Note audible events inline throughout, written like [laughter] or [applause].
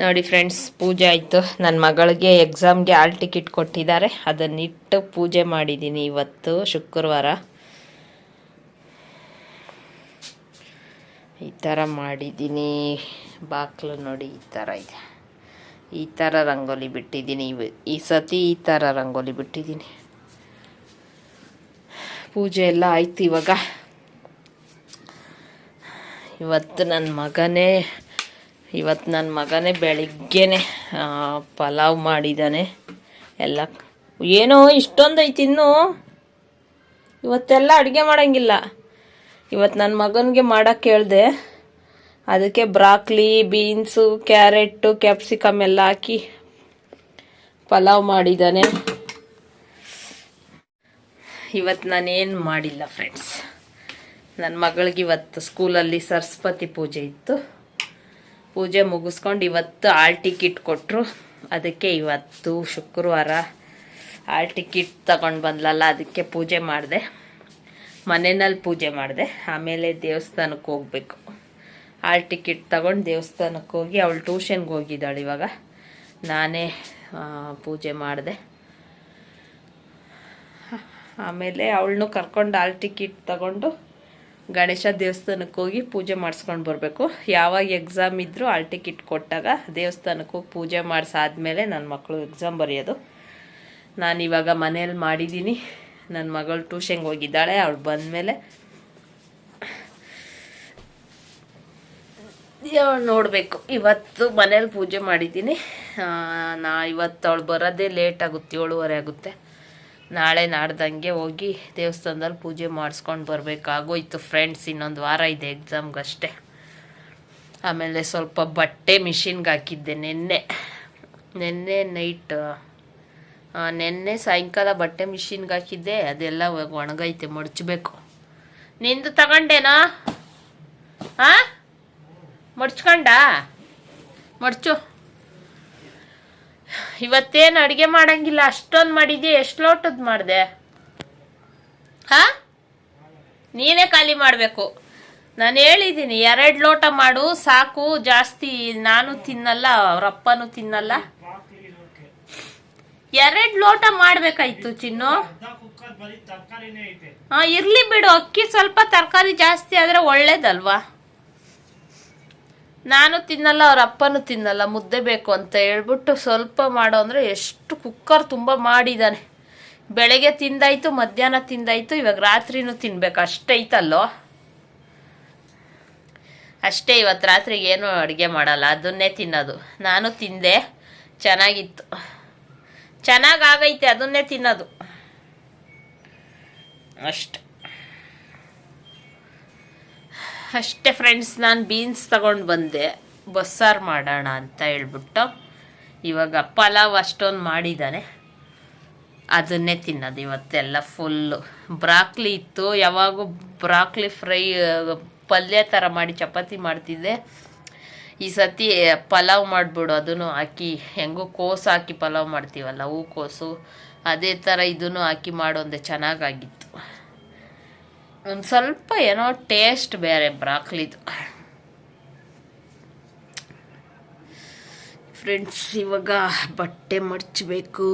ನೋಡಿ ಫ್ರೆಂಡ್ಸ್ ಪೂಜೆ ಆಯಿತು. ನನ್ನ ಮಗಳಿಗೆ ಎಕ್ಸಾಮ್ಗೆ ಆಲ್ ಟಿಕೆಟ್ ಕೊಟ್ಟಿದ್ದಾರೆ. ಅದನ್ನಿಟ್ಟು ಪೂಜೆ ಮಾಡಿದ್ದೀನಿ ಇವತ್ತು, ಶುಕ್ರವಾರ. ಈ ಥರ ಮಾಡಿದ್ದೀನಿ ಬಾಕ್ಲು ನೋಡಿ ಈ ಥರ ಇದೆ. ಈ ಥರ ರಂಗೋಲಿ ಬಿಟ್ಟಿದ್ದೀನಿ ಇವ ಈ ಸತಿ ಈ ಥರ ರಂಗೋಲಿ ಬಿಟ್ಟಿದ್ದೀನಿ ಪೂಜೆ ಎಲ್ಲ ಆಯ್ತು ಇವಾಗ. ಇವತ್ತು ನನ್ನ ಮಗನೇ ಇವತ್ತು ನನ್ನ ಮಗನೇ ಬೆಳಿಗ್ಗೆನೆ ಪಲಾವ್ ಮಾಡಿದ್ದಾನೆ ಎಲ್ಲ ಏನೋ ಇಷ್ಟೊಂದು ಐತಿ ಇನ್ನೂ. ಇವತ್ತೆಲ್ಲ ಅಡುಗೆ ಮಾಡೋಂಗಿಲ್ಲ. ಇವತ್ತು ನನ್ನ ಮಗನಿಗೆ ಮಾಡೋಕ್ಕೆ ಹೇಳ್ದೆ. ಅದಕ್ಕೆ ಬ್ರಾಕ್ಲಿ, ಬೀನ್ಸು ಕ್ಯಾರೆಟು ಕ್ಯಾಪ್ಸಿಕಮ್ ಎಲ್ಲ ಹಾಕಿ ಪಲಾವ್ ಮಾಡಿದ್ದಾನೆ ಇವತ್ತು ನಾನೇನು ಮಾಡಿಲ್ಲ ಫ್ರೆಂಡ್ಸ್ ನನ್ನ ಮಗಳಿಗೆ ಇವತ್ತು ಸ್ಕೂಲಲ್ಲಿ ಸರಸ್ವತಿ ಪೂಜೆ ಇತ್ತು. ಪೂಜೆ ಮುಗಿಸ್ಕೊಂಡು ಇವತ್ತು ಆಲ್ ಟಿಕೆಟ್ ಕೊಟ್ಟರು ಅದಕ್ಕೆ ಇವತ್ತು ಶುಕ್ರವಾರ ಆಲ್ ಟಿಕೆಟ್ ತಗೊಂಡು ಬಂದ್ಲಲ್ಲ, ಅದಕ್ಕೆ ಪೂಜೆ ಮಾಡಿದೆ. ಮನೆಯಲ್ಲಿ ಪೂಜೆ ಮಾಡಿದೆ. ಆಮೇಲೆ ದೇವಸ್ಥಾನಕ್ಕೆ ಹೋಗ್ಬೇಕು. ಆಲ್ ಟಿಕೆಟ್ ತಗೊಂಡು ದೇವಸ್ಥಾನಕ್ಕೆ ಹೋಗಿ ಅವಳು ಟ್ಯೂಷನ್ಗೆ ಹೋಗಿದ್ದಾಳೆ ಇವಾಗ. ನಾನೇ ಪೂಜೆ ಮಾಡಿದೆ. ಆಮೇಲೆ ಅವಳನ್ನು ಕರ್ಕೊಂಡು ಆಲ್ ಟಿಕೆಟ್ ತಗೊಂಡು ಗಣೇಶ ದೇವಸ್ಥಾನಕ್ಕೆ ಹೋಗಿ ಪೂಜೆ ಮಾಡಿಸ್ಕೊಂಡು ಬರಬೇಕು. ಯಾವಾಗ ಎಕ್ಸಾಮ್ ಇದ್ದರೂ ಆಲ್ ಟಿಕೆಟ್ ಕೊಟ್ಟಾಗ ದೇವಸ್ಥಾನಕ್ಕೆ ಹೋಗಿ ಪೂಜೆ ಮಾಡಿಸಾದ್ಮೇಲೆ ನನ್ನ ಮಕ್ಕಳು ಎಕ್ಸಾಮ್ ಬರೆಯೋದು. ನಾನು ಇವಾಗ ಮನೇಲಿ ಮಾಡಿದ್ದೀನಿ ನನ್ನ ಮಗಳು ಟ್ಯೂಷನ್ಗೆ ಹೋಗಿದ್ದಾಳೆ, ಅವಳು ಬಂದಮೇಲೆ ನೋಡಬೇಕು. ಇವತ್ತು ಮನೇಲಿ ಪೂಜೆ ಮಾಡಿದ್ದೀನಿ ನಾ ಇವತ್ತು ಅವಳು ಬರೋದೇ ಲೇಟ್ ಆಗುತ್ತೆ, ಏಳುವರೆ ಆಗುತ್ತೆ. ನಾಳೆ ನಾಡ್ದಂಗೆ ಹೋಗಿ ದೇವಸ್ಥಾನದಲ್ಲಿ ಪೂಜೆ ಮಾಡಿಸ್ಕೊಂಡು ಬರಬೇಕಾಗೋಯ್ತು ಫ್ರೆಂಡ್ಸ್ ಇನ್ನೊಂದು ವಾರ ಇದೆ ಎಕ್ಸಾಮ್ಗಷ್ಟೇ ಆಮೇಲೆ ಸ್ವಲ್ಪ ಬಟ್ಟೆ ಮಿಷಿನ್ಗೆ ಹಾಕಿದ್ದೆ ನಿನ್ನೆ. ನಿನ್ನೆ ನೈಟ್ ನಿನ್ನೆ ಸಾಯಂಕಾಲ ಬಟ್ಟೆ ಮಿಷಿನ್ಗೆ ಹಾಕಿದ್ದೆ, ಅದೆಲ್ಲ ಒಣಗೈತೆ, ಮಡಚಬೇಕು. ನಿಂದು ತಗೊಂಡೇನಾ? ಹಾಂ ಮಡ್ಚ್ಕೊಂಡ? ಮಡ್ಚು. ಇವತ್ತೇನು ಅಡುಗೆ ಮಾಡಂಗಿಲ್ಲ, ಅಷ್ಟೊಂದು ಮಾಡಿದ್ಯಾ, ಎಷ್ಟು ಲೋಟದ್ದು ಮಾಡಿದೆ? ಹಾ? ನೀನೇ ಖಾಲಿ ಮಾಡಬೇಕು. ನಾನು ಹೇಳಿದ್ದೀನಿ ಎರಡು ಲೋಟ ಮಾಡು, ಸಾಕು, ಜಾಸ್ತಿ ನಾನು ತಿನ್ನಲ್ಲ, ಅವರಪ್ಪನೂ ತಿನ್ನಲ್ಲ. ಎರಡು ಲೋಟ ಮಾಡಬೇಕಾಯ್ತು ಚಿನ್ನು? ಹಾ, ಇರ್ಲಿ ಬಿಡು, ಅಕ್ಕಿ ಸ್ವಲ್ಪ ತರಕಾರಿ ಜಾಸ್ತಿ ಆದ್ರೆ ಒಳ್ಳೇದಲ್ವಾ? ನಾನು ತಿನ್ನಲ್ಲ, ಅವ್ರ ಅಪ್ಪನೂ ತಿನ್ನಲ್ಲ, ಮುದ್ದೆ ಬೇಕು ಅಂತ ಹೇಳ್ಬಿಟ್ಟು ಸ್ವಲ್ಪ ಮಾಡೋ ಅಂದರೆ ಎಷ್ಟು ಕುಕ್ಕರ್ ತುಂಬ ಮಾಡಿದ್ದಾನೆ ಬೆಳಗ್ಗೆ ತಿಂದಾಯ್ತು, ಮಧ್ಯಾಹ್ನ ತಿಂದಾಯ್ತು, ಇವಾಗ ರಾತ್ರಿನೂ ತಿನ್ಬೇಕು. ಅಷ್ಟೈತಲ್ಲೋ ಅಷ್ಟೇ, ಇವತ್ತು ರಾತ್ರಿಗೆ ಏನು ಅಡುಗೆ ಮಾಡಲ್ಲ, ಅದನ್ನೇ ತಿನ್ನೋದು. ನಾನು ತಿಂದೆ, ಚೆನ್ನಾಗಿತ್ತು. ಚೆನ್ನಾಗಾಗೈತೆ ಅದನ್ನೇ ತಿನ್ನೋದು. ಅಷ್ಟೆ. ಅಷ್ಟೇ ಫ್ರೆಂಡ್ಸ್ ನಾನು ಬೀನ್ಸ್ ತಗೊಂಡು ಬಂದೆ. ಬಸ್ಸಾರು ಮಾಡೋಣ ಅಂತ ಹೇಳ್ಬಿಟ್ಟು. ಇವಾಗ ಪಲಾವ್ ಅಷ್ಟೊಂದು ಮಾಡಿದ್ದಾನೆ ಅದನ್ನೇ ತಿನ್ನೋದು ಇವತ್ತೆಲ್ಲ ಫುಲ್ಲು ಬ್ರಾಕ್ಲಿ ಇತ್ತು. ಯಾವಾಗೂ ಬ್ರಾಕ್ಲಿ ಫ್ರೈ, ಪಲ್ಯ ಥರ ಮಾಡಿ ಚಪಾತಿ ಮಾಡ್ತಿದ್ದೆ. ಈ ಸತಿ ಪಲಾವ್ ಮಾಡಿಬಿಡು, ಅದನ್ನು ಹಾಕಿ. ಹೆಂಗೂ ಕೋಸು ಹಾಕಿ ಪಲಾವ್ ಮಾಡ್ತೀವಲ್ಲ ಹೂಕೋಸು ಅದೇ ಥರ ಇದನ್ನು ಹಾಕಿ ಮಾಡೋಂದೆ ಚೆನ್ನಾಗಾಗಿತ್ತು. ಒಂದು ಸ್ವಲ್ಪ ಏನೋ ಟೇಸ್ಟ್ ಬೇರೆ ಬ್ರಾಕ್ಲಿದು ಫ್ರೆಂಡ್ಸ್ ಇವಾಗ ಬಟ್ಟೆ ಮಡ್ಚಬೇಕು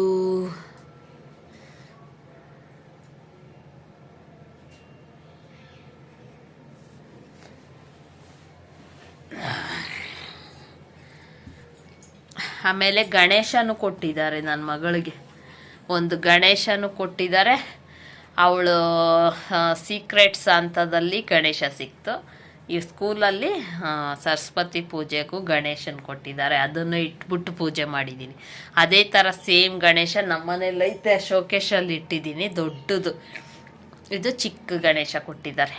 ಆಮೇಲೆ ಗಣೇಶನು ಕೊಟ್ಟಿದ್ದಾರೆ ನನ್ನ ಮಗಳಿಗೆ. ಒಂದು ಗಣೇಶನು ಕೊಟ್ಟಿದ್ದಾರೆ. ಅವಳು ಸೀಕ್ರೆಟ್ಸ್ ಹಂತದಲ್ಲಿ ಗಣೇಶ ಸಿಕ್ತು. ಈ ಸ್ಕೂಲಲ್ಲಿ ಸರಸ್ವತಿ ಪೂಜೆಗೂ ಗಣೇಶನ ಕೊಟ್ಟಿದ್ದಾರೆ. ಅದನ್ನು ಇಟ್ಬಿಟ್ಟು ಪೂಜೆ ಮಾಡಿದ್ದೀನಿ ಅದೇ ಥರ ಸೇಮ್ ಗಣೇಶ ನಮ್ಮ ಐತೆ ಶೋಕೇಶಲ್ಲಿ ಇಟ್ಟಿದ್ದೀನಿ ದೊಡ್ಡದು. ಇದು ಚಿಕ್ಕ ಗಣೇಶ ಕೊಟ್ಟಿದ್ದಾರೆ.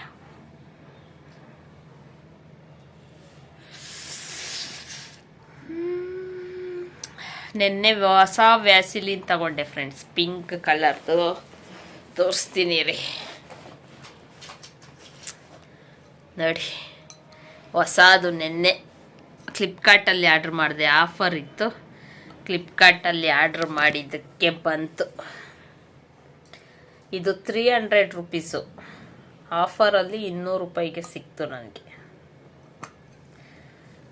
ನಿನ್ನೆ ಹೊಸ ವ್ಯಾಸಿಲಿನ್ ತಗೊಂಡೆ ಫ್ರೆಂಡ್ಸ್ ಪಿಂಕ್ ಕಲರ್ದು ತೋರಿಸ್ತೀನಿ ರೀ ನೋಡಿ, ಹೊಸದು ನಿನ್ನೆ ಫ್ಲಿಪ್ಕಾರ್ಟಲ್ಲಿ ಆರ್ಡ್ರ್ ಮಾಡಿದೆ. ಆಫರ್ ಇತ್ತು. ಫ್ಲಿಪ್ಕಾರ್ಟಲ್ಲಿ ಆರ್ಡ್ರ್ ಮಾಡಿದ್ದಕ್ಕೆ ಬಂತು. ಇದು ತ್ರೀ ಹಂಡ್ರೆಡ್ ರುಪೀಸು ಆಫರಲ್ಲಿ ಇನ್ನೂರು ರೂಪಾಯಿಗೆ ಸಿಕ್ತು ನನಗೆ.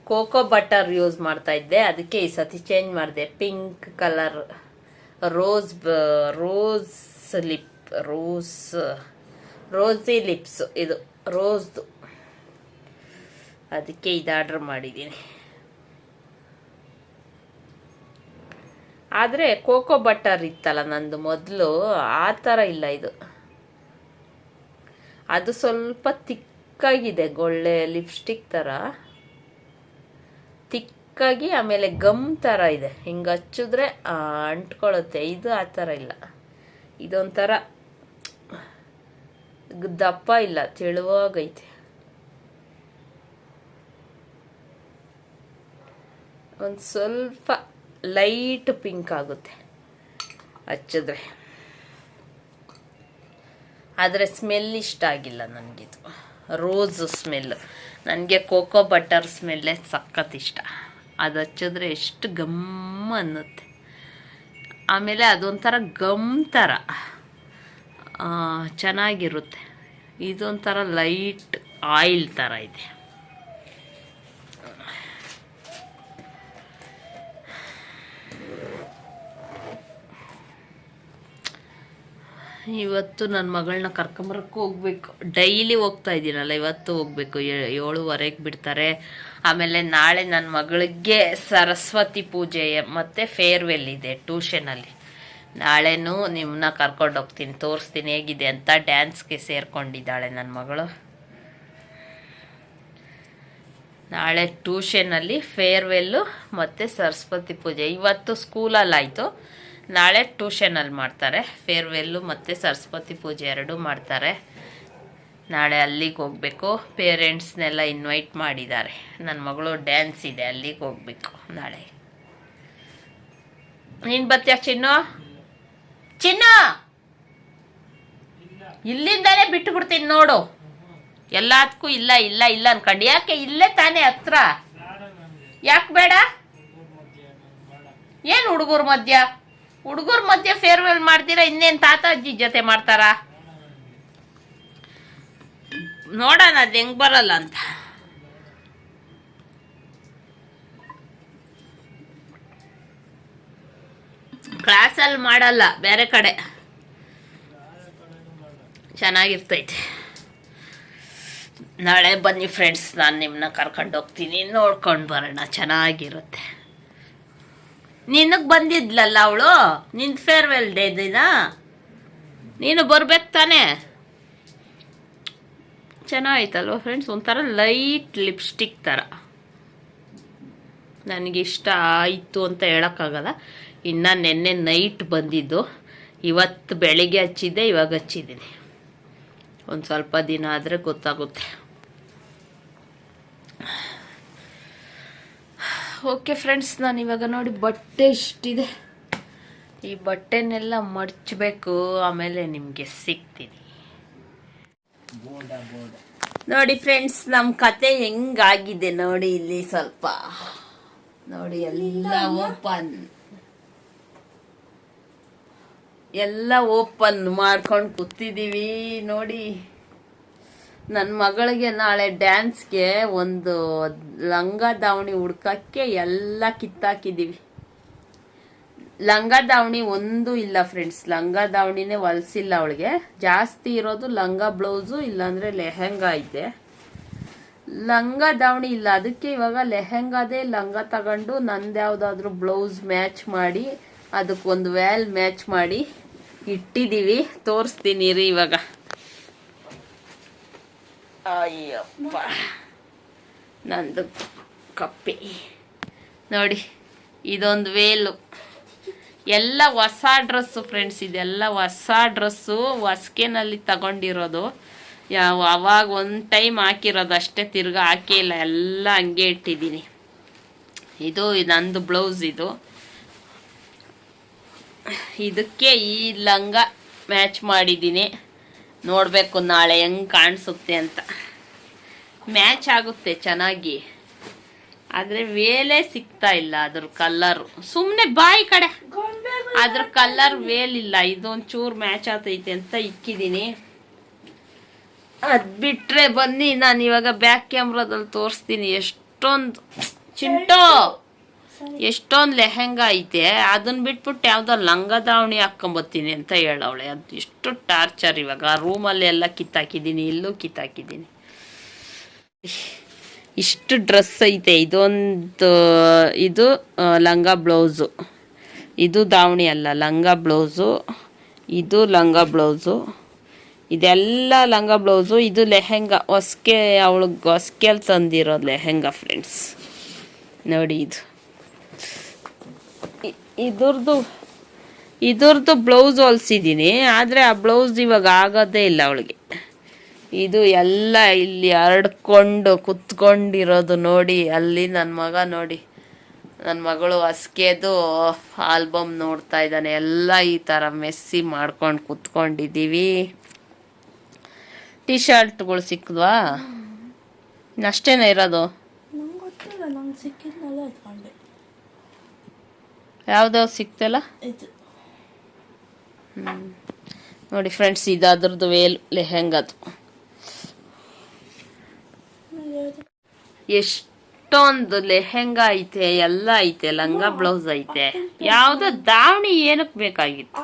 ಕೋಕೋ ಬಟರ್ ಯೂಸ್ ಮಾಡ್ತಾ ಇದ್ದೆ. ಅದಕ್ಕೆ ಈ ಸತಿ ಚೇಂಜ್ ಮಾಡಿದೆ. Pink colour rose rose lip rose, rosy lips, ಇದು ರೋಸ್ದು ಅದಕ್ಕೆ ಇದು ಆರ್ಡ್ರ್ ಮಾಡಿದ್ದೀನಿ ಆದರೆ ಕೋಕೋ ಬಟರ್ ಇತ್ತಲ್ಲ ನಂದು ಮೊದಲು, ಆ ಥರ ಇಲ್ಲ ಇದು. ಅದು ಸ್ವಲ್ಪ ತಿಕ್ಕಾಗಿದೆ, ಗೊಳ್ಳೆ ಲಿಪ್ಸ್ಟಿಕ್ ಥರ ತಿಕ್ಕಾಗಿ, ಆಮೇಲೆ ಗಮ್ ಥರ ಇದೆ. ಹಿಂಗೆ ಹಚ್ಚಿದ್ರೆ ಅಂಟ್ಕೊಳ್ಳುತ್ತೆ. ಇದು ಆ ಥರ ಇಲ್ಲ. ಇದೊಂಥರ ದಪ್ಪ ಇಲ್ಲ, ತೆಳುವಾಗೈತೆ. ಒಂದು ಸ್ವಲ್ಪ ಲೈಟ್ ಪಿಂಕ್ ಆಗುತ್ತೆ ಹಚ್ಚಿದ್ರೆ. ಆದರೆ ಸ್ಮೆಲ್ ಇಷ್ಟ ಆಗಿಲ್ಲ ನನಗಿದು. ರೋಸ್ ಸ್ಮೆಲ್ ನನಗೆ ಕೋಕೋ ಬಟರ್ ಸ್ಮೆಲ್ಲೇ ಸಖತ್ ಇಷ್ಟ. ಅದು ಹಚ್ಚಿದ್ರೆ ಎಷ್ಟು ಗಮ್ ಅನ್ನುತ್ತೆ. ಆಮೇಲೆ ಅದೊಂಥರ ಗಮ್ ಥರ ಚೆನ್ನಾಗಿರುತ್ತೆ. ಇದೊಂಥರ ಲೈಟ್ ಆಯಿಲ್ ಥರ ಇದೆ. ಇವತ್ತು ನನ್ನ ಮಗಳನ್ನ ಕರ್ಕೊಂಬರಕ್ಕೆ ಹೋಗ್ಬೇಕು. ಡೈಲಿ ಹೋಗ್ತಾ ಇದ್ದೀನಲ್ಲ ಇವತ್ತು ಹೋಗ್ಬೇಕು. ಏಳುವರೆಗೆ ಬಿಡ್ತಾರೆ. ಆಮೇಲೆ ನಾಳೆ ನನ್ನ ಮಗಳಿಗೆ ಸರಸ್ವತಿ ಪೂಜೆ, ಮತ್ತು ಫೇರ್ವೆಲ್ ಇದೆ ಟ್ಯೂಷನಲ್ಲಿ. ನಾಳೆನೂ ನಿಮ್ಮನ್ನ ಕರ್ಕೊಂಡು ಹೋಗ್ತೀನಿ. ತೋರಿಸ್ತೀನಿ ಹೇಗಿದೆ ಅಂತ ಡ್ಯಾನ್ಸ್ಗೆ ಸೇರ್ಕೊಂಡಿದ್ದಾಳೆ ನನ್ನ ಮಗಳು. ನಾಳೆ ಟ್ಯೂಷನಲ್ಲಿ ಫೇರ್ವೆಲ್ಲು ಮತ್ತು ಸರಸ್ವತಿ ಪೂಜೆ. ಇವತ್ತು ಸ್ಕೂಲಲ್ಲಾಯಿತು. ನಾಳೆ ಟ್ಯೂಷನಲ್ಲಿ ಮಾಡ್ತಾರೆ. ಫೇರ್ವೆಲ್ಲು ಮತ್ತು ಸರಸ್ವತಿ ಪೂಜೆ ಎರಡೂ ಮಾಡ್ತಾರೆ. ನಾಳೆ ಅಲ್ಲಿಗೆ ಹೋಗಬೇಕು. ಪೇರೆಂಟ್ಸ್ನೆಲ್ಲ ಇನ್ವೈಟ್ ಮಾಡಿದ್ದಾರೆ. ನನ್ನ ಮಗಳು ಡ್ಯಾನ್ಸ್ ಇದೆ, ಅಲ್ಲಿಗೆ ಹೋಗಬೇಕು ನಾಳೆ. ನೀನು ಬರ್ತೀಯ ಚಿನ್ನು? ಚಿನ್ನು? ಇಲ್ಲಿಂದಲೇ ಬಿಟ್ಟು ಬಿಡ್ತೀನಿ ನೋಡು. ಎಲ್ಲದಕ್ಕೂ ಇಲ್ಲ ಇಲ್ಲ ಇಲ್ಲ ಅನ್ಕೊಂಡು. ಯಾಕೆ? ಇಲ್ಲೇ ತಾನೇ ಹತ್ರ. ಯಾಕೆ ಬೇಡ? ಏನು ಹುಡುಗರ ಮಧ್ಯ? ಹುಡುಗರ ಮಧ್ಯ ಫೇರ್ವೆಲ್ ಮಾಡ್ತೀರಾ? ಇನ್ನೇನು ತಾತ ಅಜ್ಜಿ ಜೊತೆ ಮಾಡ್ತಾರಾ? ನೋಡೋಣ, ಅದು ಹೆಂಗ್ ಬರಲ್ಲ ಅಂತ. ಕ್ಲಾಸಲ್ಲಿ ಮಾಡಲ್ಲ, ಬೇರೆ ಕಡೆ. ಚೆನ್ನಾಗಿರ್ತೈತೆ. ನಾಳೆ ಬನ್ನಿ ಫ್ರೆಂಡ್ಸ್ ನಾನು ನಿಮ್ಮನ್ನ ಕರ್ಕೊಂಡು ಹೋಗ್ತೀನಿ. ನೋಡ್ಕೊಂಡು ಬರೋಣ, ಚೆನ್ನಾಗಿರುತ್ತೆ. ನಿನಗೆ ಬಂದಿದ್ಲಲ್ಲ ಅವಳು? ನಿನ್ನ ಫೇರ್ವೆಲ್ ಡೇ ದಿನ? ನೀನು ಬರ್ಬೇಕು ತಾನೇ? ಚೆನ್ನಾಗಿತ್ತಲ್ವ ಫ್ರೆಂಡ್ಸ್ ಒಂಥರ ಲೈಟ್ ಲಿಪ್ಸ್ಟಿಕ್ ಥರ ನನಗಿಷ್ಟ ಆಯಿತು ಅಂತ ಹೇಳೋಕ್ಕಾಗಲ್ಲ. ಇನ್ನು ನೆನ್ನೆ ನೈಟ್ ಬಂದಿದ್ದು. ಇವತ್ತು ಬೆಳಿಗ್ಗೆ ಹಚ್ಚಿದ್ದೆ ಇವಾಗ ಹಚ್ಚಿದ್ದೀನಿ. ಒಂದು ಸ್ವಲ್ಪ ದಿನ ಆದರೆ ಗೊತ್ತಾಗುತ್ತೆ. ಓಕೆ ಫ್ರೆಂಡ್ಸ್ ನಾನು ಇವಾಗ ನೋಡಿ ಬಟ್ಟೆ ಇಷ್ಟಿದೆ ಈ ಬಟ್ಟೆನೆಲ್ಲ ಮಡ್ಚಬೇಕು ಆಮೇಲೆ ನಿಮಗೆ ಸಿಗ್ತೀನಿ. ನೋಡಿ ಫ್ರೆಂಡ್ಸ್ ನಮ್ಮ ಕತೆ ಹೆಂಗಾಗಿದೆ ನೋಡಿ ಇಲ್ಲಿ ಸ್ವಲ್ಪ. ನೋಡಿ ಎಲ್ಲ ಓಪನ್ ಎಲ್ಲ ಓಪನ್ ಮಾಡ್ಕೊಂಡು ಕೂತಿದ್ದೀವಿ ನೋಡಿ. ನನ್ನ ಮಗಳಿಗೆ ನಾಳೆ ಡ್ಯಾನ್ಸ್ಗೆ ಒಂದು ಲಂಗ ದಾವಣಿ ಹುಡ್ಕಕ್ಕೆ ಎಲ್ಲ ಕಿತ್ತಾಕಿದ್ದೀವಿ ಲಂಗ ದಾವಣಿ ಒಂದು ಇಲ್ಲ ಫ್ರೆಂಡ್ಸ್, ಲಂಗ ದಾವಣಿನೇ ಹೊಲ್ಸಿಲ್ಲ ಅವಳಿಗೆ. ಜಾಸ್ತಿ ಇರೋದು ಲಂಗ ಬ್ಲೌಸು, ಇಲ್ಲಾಂದರೆ ಲೆಹೆಂಗಾ ಇದೆ. ಲಂಗ ದಾವಣಿ ಇಲ್ಲ, ಅದಕ್ಕೆ ಇವಾಗ ಲೆಹೆಂಗಾದೇ ಲಂಗ ತಗೊಂಡು ನಂದು ಯಾವುದಾದ್ರೂ ಬ್ಲೌಸ್ ಮ್ಯಾಚ್ ಮಾಡಿ ಅದಕ್ಕೊಂದು ವ್ಯಾಲ್ ಮ್ಯಾಚ್ ಮಾಡಿ ಇಟ್ಟಿದ್ದೀವಿ. ತೋರಿಸ್ತೀನಿ ರೀ ಇವಾಗ. ಅಯ್ಯಪ್ಪ. ನಂದು ಕಪ್ಪೆ. ನೋಡಿ, ಇದೊಂದು ವೇಲು. ಎಲ್ಲ ಹೊಸ ಡ್ರೆಸ್ಸು ಫ್ರೆಂಡ್ಸ್, ಇದೆಲ್ಲ ಹೊಸ ಡ್ರೆಸ್ಸು ಹೊಸ್ಕೆನಲ್ಲಿ ತಗೊಂಡಿರೋದು. ಯಾವ ಅವಾಗ ಒಂದು ಟೈಮ್ ಹಾಕಿರೋದು, ಅಷ್ಟೇ ತಿರ್ಗಾ ಹಾಕಿಲ್ಲ ಎಲ್ಲ ಹಂಗೆ ಇಟ್ಟಿದ್ದೀನಿ. ಇದು ನಂದು ಬ್ಲೌಸ್ ಇದು. ಇದಕ್ಕೆ ಈ ಲಂಗ ಮ್ಯಾಚ್ ಮಾಡಿದ್ದೀನಿ. ನೋಡಬೇಕು ನಾಳೆ ಹೆಂಗೆ ಕಾಣಿಸುತ್ತೆ ಅಂತ. ಮ್ಯಾಚ್ ಆಗುತ್ತೆ ಚೆನ್ನಾಗಿ. ಆದರೆ ವೇಲೆ ಸಿಗ್ತಾ ಇಲ್ಲ ಅದ್ರ ಕಲ್ಲರು ಸುಮ್ಮನೆ ಬಾಯಿ ಕಡೆ. ಅದ್ರ ಕಲ್ಲರ್ ವೇಲಿಲ್ಲ ಇದೊಂಚೂರು ಮ್ಯಾಚ್ ಆಗ್ತೈತೆ ಅಂತ ಇಕ್ಕಿದ್ದೀನಿ ಅದು ಬಿಟ್ಟರೆ ಬನ್ನಿ, ನಾನು ಇವಾಗ ಬ್ಯಾಕ್ ಕ್ಯಾಮ್ರಾದಲ್ಲಿ ತೋರಿಸ್ತೀನಿ. ಎಷ್ಟೊಂದು ಚಿಂಟೋ. ಎಷ್ಟೊಂದು ಲೆಹೆಂಗಾ ಐತೆ ಅದನ್ನ ಬಿಟ್ಬಿಟ್ಟು ಯಾವುದೋ ಲಂಗ ದಾವಣಿ ಹಾಕೊಂಬತ್ತೀನಿ ಅಂತ ಹೇಳವಳೆ. ಅದು ಎಷ್ಟು ಟಾರ್ಚರ್ ಇವಾಗ. ರೂಮಲ್ಲಿ ಎಲ್ಲ ಕಿತ್ತಾಕಿದ್ದೀನಿ, ಇಲ್ಲೂ ಕಿತ್ತಾಕಿದ್ದೀನಿ. ಇಷ್ಟು ಡ್ರೆಸ್ ಐತೆ. ಇದೊಂದು, ಇದು ಲಂಗ ಬ್ಲೌಸು. ಇದು ದಾವಣಿ ಅಲ್ಲ, ಲಂಗ ಬ್ಲೌಸು, ಇದು ಲಂಗ ಬ್ಲೌಸು. ಇದೆಲ್ಲ ಲಂಗ ಬ್ಲೌಸು, ಇದು ಲೆಹೆಂಗಾ. ಹೊಸ್ಕೆ ಅವಳಿಗೆ ಹೊಸ್ಕೆಲ್ ತಂದಿರೋ ಲೆಹೆಂಗಾ, ಫ್ರೆಂಡ್ಸ್. ನೋಡಿ ಇದು. ಇದ್ರದ್ದು ಇದ್ರದ್ದು ಬ್ಲೌಸ್ ಹೊಲ್ಸಿದ್ದೀನಿ ಆದರೆ ಆ ಬ್ಲೌಸ್ ಇವಾಗ ಆಗೋದೇ ಇಲ್ಲ ಅವಳಿಗೆ. ಇದು ಎಲ್ಲ ಇಲ್ಲಿ ಹರಡ್ಕೊಂಡು ಕುತ್ಕೊಂಡಿರೋದು ನೋಡಿ, ಅಲ್ಲಿ ನನ್ನ ಮಗ ನೋಡಿ. ನನ್ನ ಮಗಳು ಹಸ್ಕೆದು ಆಲ್ಬಮ್ ನೋಡ್ತಾ ಇದ್ದಾನೆ. ಎಲ್ಲ ಈ ಥರ ಮೆಸ್ಸಿ ಮಾಡ್ಕೊಂಡು ಕುತ್ಕೊಂಡಿದ್ದೀವಿ. ಟಿ ಶರ್ಟ್ಗಳು ಸಿಕ್ಕದ್ವಾ ಅಷ್ಟೇನೇ ಇರೋದು? ನಂಗೆ ಸಿಕ್ಕಿದ್ನೆಲ್ಲ ಯಾವ್ದಾವ್ ಸಿಕ್ತಲ್ಲ? ನೋಡಿ ಫ್ರೆಂಡ್ಸ್ ಇದು ಅದ್ರದ್ದು ವೇಲ್ ಲೆಹೆಂಗದು. ಎಷ್ಟೊಂದು ಲೆಹೆಂಗಾ ಐತೆ ಎಲ್ಲ ಐತೆ ಲಂಗ ಬ್ಲೌಸ್ ಐತೆ. ಯಾವ್ದೋ ದಾವಣಿ ಏನಕ್ಕೆ ಬೇಕಾಗಿತ್ತು?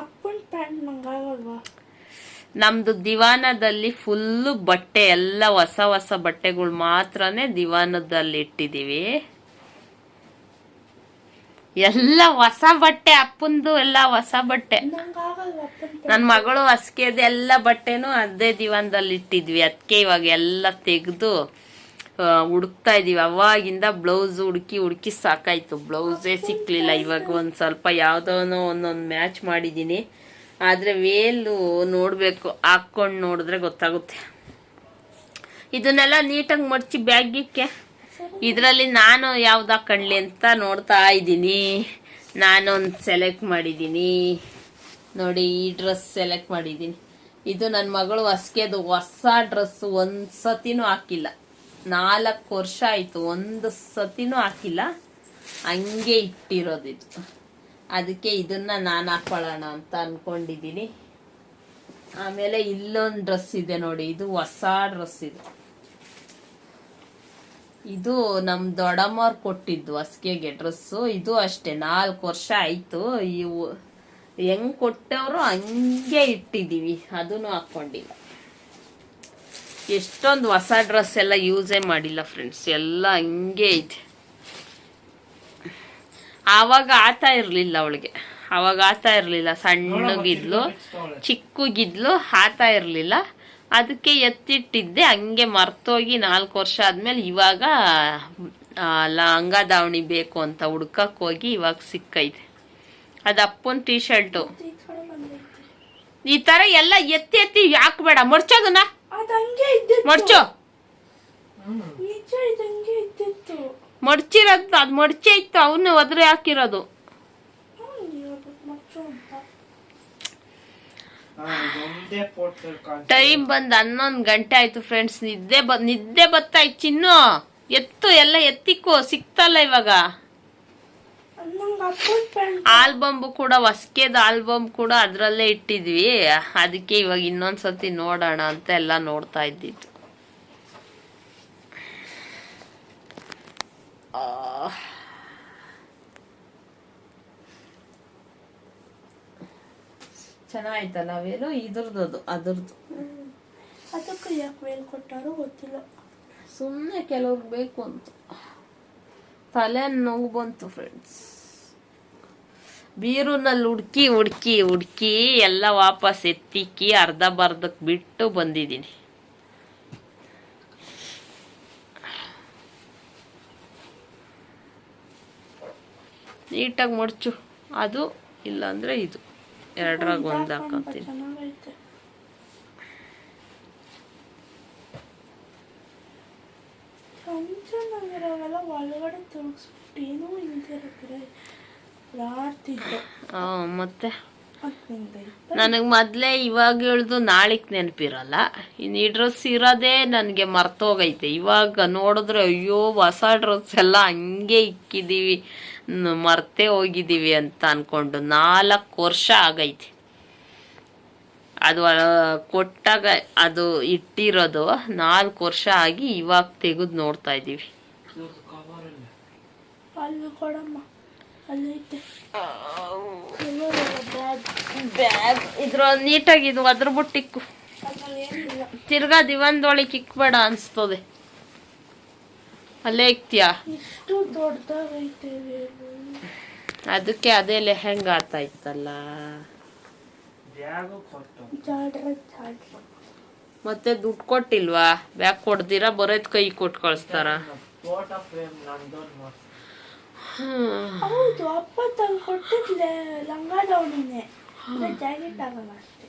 ನಮ್ದು ದಿವಾನದಲ್ಲಿ ಫುಲ್ಲು ಬಟ್ಟೆ ಎಲ್ಲ ಹೊಸ ಹೊಸ ಬಟ್ಟೆಗಳು ಮಾತ್ರನೇ ದಿವಾನದಲ್ಲಿ ಇಟ್ಟಿದ್ದೀವಿ ಎಲ್ಲ ಹೊಸ ಬಟ್ಟೆ ಅಪ್ಪಂದು ಎಲ್ಲ ಹೊಸ ಬಟ್ಟೆ. ನನ್ನ ಮಗಳು ಹಸ್ಕೆದ ಎಲ್ಲ ಬಟ್ಟೆನೂ ಅದೇ ದಿವಾನದಲ್ಲಿ ಇಟ್ಟಿದ್ವಿ. ಅದಕ್ಕೆ ಇವಾಗ ಎಲ್ಲ ತೆಗೆದು ಹುಡುಕ್ತಾ ಇದೀವಿ. ಅವಾಗಿಂದ ಬ್ಲೌಸ್ ಹುಡುಕಿ ಹುಡುಕಿ ಸಾಕಾಯ್ತು. ಬ್ಲೌಸೇ ಸಿಕ್ಕಲಿಲ್ಲ ಇವಾಗ ಒಂದು ಸ್ವಲ್ಪ ಯಾವುದೋನೋ ಒಂದೊಂದು ಮ್ಯಾಚ್ ಮಾಡಿದ್ದೀನಿ ಆದರೆ ವೇಲು ನೋಡಬೇಕು. ಹಾಕ್ಕೊಂಡು ನೋಡಿದ್ರೆ ಗೊತ್ತಾಗುತ್ತೆ. ಇದನ್ನೆಲ್ಲ ನೀಟಾಗಿ ಮಡಚಿ ಬ್ಯಾಗಿಕ್ಕೆ ಇದರಲ್ಲಿ ನಾನು ಯಾವ್ದು ಹಾಕೊಂಡ್ಲಿ ಅಂತ ನೋಡ್ತಾ ಇದ್ದೀನಿ. ನಾನೊಂದು ಸೆಲೆಕ್ಟ್ ಮಾಡಿದ್ದೀನಿ. ನೋಡಿ, ಈ ಡ್ರೆಸ್ ಸೆಲೆಕ್ಟ್ ಮಾಡಿದ್ದೀನಿ. ಇದು ನನ್ನ ಮಗಳು ಹೊಸ್ಕೆದು ಹೊಸ ಡ್ರೆಸ್ ಒಂದು ಸತಿನೂ ಹಾಕಿಲ್ಲ. ನಾಲ್ಕು ವರ್ಷ ಆಯಿತು, ಒಂದು ಸತಿನೂ ಹಾಕಿಲ್ಲ. ಹಂಗೆ ಇಟ್ಟಿರೋದಿದು ಅದಕ್ಕೆ ಇದನ್ನ ನಾನು ಹಾಕೊಳ್ಳೋಣ ಅಂತ ಅಂದ್ಕೊಂಡಿದ್ದೀನಿ ಆಮೇಲೆ ಇಲ್ಲೊಂದು ಡ್ರೆಸ್ ಇದೆ ನೋಡಿ, ಇದು ಹೊಸ ಡ್ರೆಸ್ ಇದು. ಇದು ನಮ್ ದೊಡ್ಡಮ್ಮವ್ರು ಕೊಟ್ಟಿದ್ದು ಹೊಸ್ಕೆಗೆ ಡ್ರೆಸ್ಸು ಇದು ಅಷ್ಟೇ ನಾಲ್ಕು ವರ್ಷ ಆಯ್ತು. ಇವು ಹೆಂಗ್ ಕೊಟ್ಟವ್ರು ಹಂಗೆ ಇಟ್ಟಿದೀವಿ ಅದನ್ನು ಹಾಕೊಂಡಿಲ್ಲ. ಎಷ್ಟೊಂದು ಹೊಸ ಡ್ರೆಸ್ ಎಲ್ಲ ಯೂಸೇ ಮಾಡಿಲ್ಲ ಫ್ರೆಂಡ್ಸ್ ಎಲ್ಲ ಹಂಗೆ ಐತೆ ಆವಾಗ ಆತಾ ಇರಲಿಲ್ಲ ಅವಳಿಗೆ. ಅವಾಗ ಆತಾ ಇರಲಿಲ್ಲ ಸಣ್ಣಗಿದ್ಲು ಚಿಕ್ಕಗಿದ್ಲು ಆತಾ ಇರಲಿಲ್ಲ. ಅದಕ್ಕೆ ಎತ್ತಿಟ್ಟಿದ್ದೆ ಹಂಗೆ ಮರ್ತೋಗಿ ನಾಲ್ಕು ವರ್ಷ ಆದ್ಮೇಲೆ ಇವಾಗ ಲಂಗ ದಾವಣಿ ಬೇಕು ಅಂತ ಹುಡ್ಕಕ್ ಹೋಗಿ ಇವಾಗ ಸಿಕ್ಕೈತೆ. ಅದು ಅಪ್ಪನ ಟೀ ಶರ್ಟು ಈ ತರ ಎಲ್ಲ ಎತ್ತಿ ಎತ್ತಿ ಹಾಕ್ಬೇಡ ಇದು ಇದ್ದಿತ್ತು. ಮಡ್ಚಿರೋದು ಅದು ಮಡ್ಚೆ ಇತ್ತು ಅವನ್ನ ಒದ್ರೆ ಹಾಕಿರೋದು ಹ್ಮ್, ಇವಾಗ ಮಚ್ಚು ಅಂತ ಒಂದೇ ಪೋರ್ಟಲ್ ಕಾಣಿಸ್ತಾ ಟೈಮ್ ಬಂದ್ ಹನ್ನೊಂದು ಗಂಟೆ ಆಯ್ತು ಫ್ರೆಂಡ್ಸ್ ನಿದ್ದೆ ಬ ನಿದ್ದೆ ಬತ್ತಾಯ್ತು ಚಿನ್ನು. ಎತ್ತು ಎಲ್ಲ ಎತ್ತಿಕ್ಕು ಸಿಕ್ತಲ್ಲ ಇವಾಗ. ಆಲ್ಬಮ್ ಕೂಡ ಹೊಸ್ಕೇದ ಆಲ್ಬಮ್ ಕೂಡ ಅದ್ರಲ್ಲೇ ಇಟ್ಟಿದ್ವಿ. ಅದಕ್ಕೆ ಇವಾಗ ಇನ್ನೊಂದ್ಸತಿ ನೋಡೋಣ ಅಂತ ಎಲ್ಲ ನೋಡ್ತಾ ಇದ್ದಿದ್ದು. ಆ. ನಾವೇನೋ ಇದ್ರದ್ದು ಅದು ಅದ್ರದ್ದು ಅದಕ್ಕೆ ಯಾಕೆ ವೇಲ್ ಕೊಟ್ಟಾರೋ ಗೊತ್ತಿಲ್ಲ. ಸುಮ್ಮನೆ ಕೆಲವ್ರಿಗೆ ಬೇಕು ಅಂತ. ತಲೆ ನೋವು ಬಂತು ಫ್ರೆಂಡ್ಸ್ ಬೀರುನಲ್ಲಿ ಹುಡ್ಕಿ ಹುಡ್ಕಿ ಹುಡ್ಕಿ ಎಲ್ಲ ವಾಪಸ್ ಎತ್ತಿಕ್ಕಿ ಅರ್ಧ ಬರ್ಧಕ್ಕೆ ಬಿಟ್ಟು ಬಂದಿದ್ದೀನಿ. ನೀಟಾಗಿ ಮಡಚು. ಅದು ಇಲ್ಲಾಂದರೆ ಇದು. ಎರಡರಾಗ ಒಂದು ಹಾಕೊಂತೀನಿ ಒಳಗಡೆ ತಿರುಗಿಸ್ಬಿಟ್ಟು ಏನೋ ಮತ್ತೆ? ನನಗೆ ಮೊದಲೇ ಇವಾಗ ಹೇಳ್ದು ನಾಳಿಕ್ ನೆನಪಿರಲ್ಲ. ಇನ್ನು ಈ ಡ್ರೆಸ್ ಇರೋದೇ ನನಗೆ ಮರ್ತೋಗೈತೆ. ಇವಾಗ ನೋಡಿದ್ರೆ ಅಯ್ಯೋ ಹೊಸ ಡ್ರೆಸ್ ಎಲ್ಲ ಹಂಗೆ ಇಕ್ಕಿದ್ದೀವಿ ಮರ್ತೇ ಹೋಗಿದ್ದೀವಿ ಅಂತ ಅನ್ಕೊಂಡು ನಾಲ್ಕು ವರ್ಷ ಆಗೈತೆ. ಅದು ಕೊಟ್ಟಾಗ ಅದು ಇಟ್ಟಿರೋದು ನಾಲ್ಕು ವರ್ಷ ಆಗಿ ಇವಾಗ ತೆಗೆದು ನೋಡ್ತಾ ಇದ್ದೀವಿ ಅಲ್ಲೈತೆ ಬ್ಯಾಗ್. ಇದ್ರ ನೀಟಾಗಿ ಇದು ಅದ್ರ ಬುಟ್ಟಿಕ್ಕು ತಿರ್ಗಾ ದಿವಂದೊಳಗೆ ಇಕ್ಬೇಡ ಅನ್ಸ್ತದೆ. ಅಲ್ಲೇ ಇಕ್ತೀಯಾ. ಅದಕ್ಕೆ ಅದೇ ಲೆಹೆಂಗಾ ಆತಾ ಇತ್ತಲ್ಲ ಮತ್ತೆ ದುಡ್ಡು ಕೊಟ್ಟಿಲ್ವಾ? ಬ್ಯಾಗ್ ಕೊಡ್ದಿರಾ? ಬರೋದ್ ಕೈ ಕೊಟ್ಟು. ಕಳಿಸ್ತಾರ ಹೌದು ಅಪ್ಪ ತಂದು ಕೊಟ್ಟಿದ್ಲೆ ಲಂಗ ದಾವಣಿನೇ ಜಾಕೆಟ್ ಆಗಲ್ಲ ಅಷ್ಟೇ.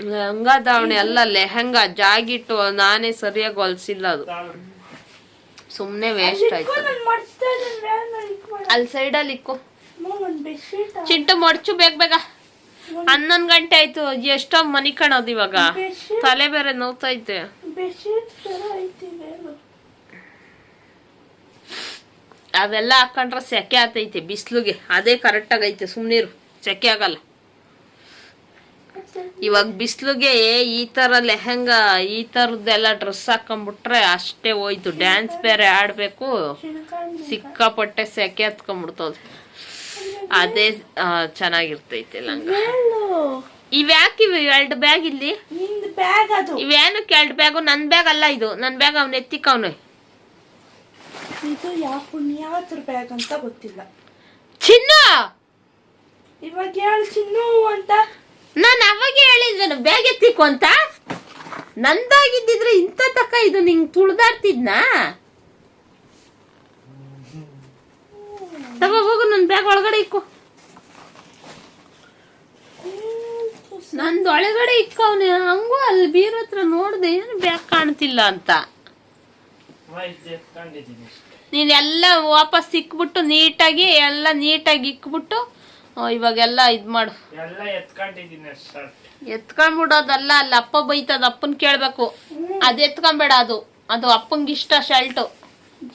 ಲಂಗ ದಾವಣಿ ಅಲ್ಲ ಲೆಹಂಗಾ ಜಾಗಿಟ್ಟು ನಾನೇ ಸರಿಯಾಗಿ ಹೊಲ್ಸಿಲ್ಲ ಅದು. ಸುಮ್ನೆ ವೇಸ್ಟ್ ಆಯ್ತು ಅಲ್ಲಿ ಸೈಡಲ್ಲಿ ಇಕ್ಕು ಚಿಂಟು ಮಡ್ಚು ಬೇಗ ಬೇಗ. ಹನ್ನೊಂದು ಗಂಟೆ ಆಯ್ತು ಎಷ್ಟೋ ಮನಿ ಕಾಣೋದು ಇವಾಗ ತಲೆ ಬೇರೆ ನೋವ್ತೈತೆ ಬೆಡ್ಶೀಟ್ ಥರ ಐತಿ ವೇಲು ಅವೆಲ್ಲ ಹಾಕೊಂಡ್ರೆ ಸೆಕೆ ಆತೈತೆ ಬಿಸಿಲಿಗೆ. ಅದೇ ಕರೆಕ್ಟಾಗೈತೆ ಐತೆ ಸುಮ್ನಿರು. ಸೆಕೆ ಆಗಲ್ಲ. ಇವಾಗ ಬಿಸಿಲಿಗೆ ಈ ತರ ಲೆಹಂಗಾ ಈ ಥರದ್ದೆಲ್ಲ ಡ್ರೆಸ್ ಹಾಕೊಂಡ್ಬಿಟ್ರೆ ಅಷ್ಟೇ ಹೋಯ್ತು. ಡ್ಯಾನ್ಸ್ ಬೇರೆ ಆಡಬೇಕು. ಸಿಕ್ಕಾಪಟ್ಟೆ ಸೆಕೆ ಹತ್ಕೊಂಡ್ಬಿಡ್ತದೆ. ಅದೇ ಚೆನ್ನಾಗಿರ್ತೈತೆ ಲಂಗ. ಇವ್ಯಾಕಿವೆ ಇವ್ಯಾಕೆ ಇವು ಎರಡು ಬ್ಯಾಗ್ ಇಲ್ಲಿ? ಇವೇನಕ್ಕೆ ಎರಡು ಬ್ಯಾಗು? ನನ್ನ ಬ್ಯಾಗ್ ಅಲ್ಲ ಇದು. ನನ್ನ ಬ್ಯಾಗ್ ಅವ್ನ ಎತ್ತಿಕವ್ನು ಇದು ಯಾವ ಬ್ಯಾಗ್ ಅಂತ ಗೊತ್ತಿಲ್ಲ. ಚಿನ್ನ! ಇವಾಗ ಹೇಳು ಚಿನ್ನು ಅಂತ. ನಾನು ಅವಾಗ ಹೇಳಿದ್ನ ಬ್ಯಾಗ್ ಎತ್ತಿಕೊ ಅಂತ? ನಂದಾಗಿದ್ದಿದ್ರೆ ಇಂಥ ತಕ ಇದು ನಿಂಗೆ ತುಳ್ದಾಡ್ತಿದ್ನಾ? ತಗೋ ಹೋಗು ನನ್ನ ಬ್ಯಾಗ್ ಒಳಗಡೆ ಇಕ್ಕು. ನಂದು ಒಳಗಡೆ ಇಕ್ಕವ್ನೆ ಹಂಗೂ ಅಲ್ಲಿ ಬೀರ ಹತ್ರ ನೋಡ್ದೆ ಏನು ಬ್ಯಾಗ್ ಕಾಣ್ತಿಲ್ಲ ಅಂತ. ನೀನ್ ಎಲ್ಲ ವಾಪಸ್ ಇಕ್ಬಿಟ್ಟು ನೀಟಾಗಿ ಎಲ್ಲ ನೀಟಾಗಿ ಇಕ್ಬಿಟ್ಟು ಇವಾಗೆಲ್ಲ ಇದ್ ಮಾಡು. ಎತ್ಕೊಂಡ್ಬಿಡೋದಲ್ಲ ಅಲ್ಲಿ ಅಪ್ಪ ಬೈತದ ಅಪ್ಪನ್ ಕೇಳ್ಬೇಕು. ಅದ್ ಎತ್ಕೊಂಬೇಡ ಅದು. ಅದು ಅಪ್ಪಂಗೆ ಇಷ್ಟ ಶರ್ಟ್.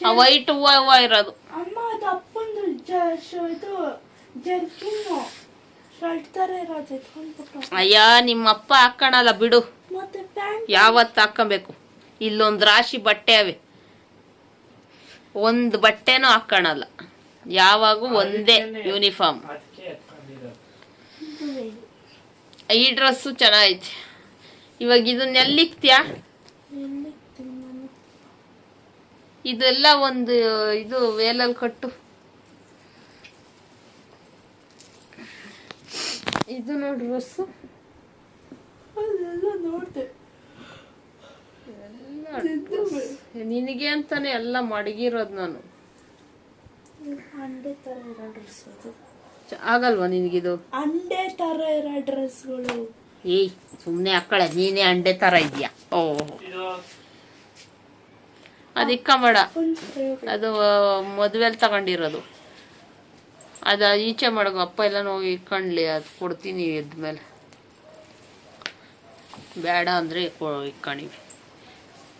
ಆ ವೈಟ್ ಹೂವ ಹೂವ ಇರೋದು. ಅಯ್ಯ ನಿಮ್ಮ ಅಪ್ಪ ಹಾಕೋಣಲ್ಲ ಬಿಡು. ಯಾವತ್ತು ಹಾಕೊಬೇಕು? ಇಲ್ಲೊಂದು ರಾಶಿ ಬಟ್ಟೆ ಅವೆ. ಒಂದ್ ಬಟ್ಟೆನೂ ಹಾಕೋಣಲ್ಲ. ಯಾವಾಗೂ ಒಂದೇ ಯೂನಿಫಾರ್ಮ್ ಈ ಡ್ರೆಸ್ಸು ಚೆನ್ನಾಗೈತೆ. ಇವಾಗ ಇದನ್ನ ಎಲ್ಲಿಕ್ತೀಯಾ ಇದೆಲ್ಲ ಒಂದು ಇದು ವೇಲಲ್ಲಿ ಕಟ್ಟು. ಇದು ನೋಡಿ ಡ್ರೆಸ್ಸು ನೋಡಿದೆ. ನಿನಗೆ ಅಂತಾನೆ ಎಲ್ಲ ಮಡಗಿರೋದು ನಾನು. ಅಂಡೆ ಇರೋ ಆಗಲ್ವಾ ನಿನಗಿದು? ಅಂಡೆ ತರ ಇರೋ ಡ್ರೆಸ್ಗಳು ಏಯ್ ಸುಮ್ಮನೆ ಅಕ್ಕಳೆ ನೀನೇ ಅಂಡೆ ತರ ಇದೆಯಾ ಓ ಅದಕ್ಕ ಅದು ಇಕ್ಕಬೇಡ. ಅದು ಮದುವೆಲಿ ತಗೊಂಡಿರೋದು. ಅದು ಈಚೆ ಮಾಡೋ ಅಪ್ಪ ಎಲ್ಲ ಹೋಗಿ ಇಟ್ಕೊಂಡ್ಲಿ ಅದು ಕೊಡ್ತೀನಿ ಎದ್ಮೇಲೆ ಬೇಡ ಅಂದರೆ ಇಕ್ಕೊಂಡಿವಿ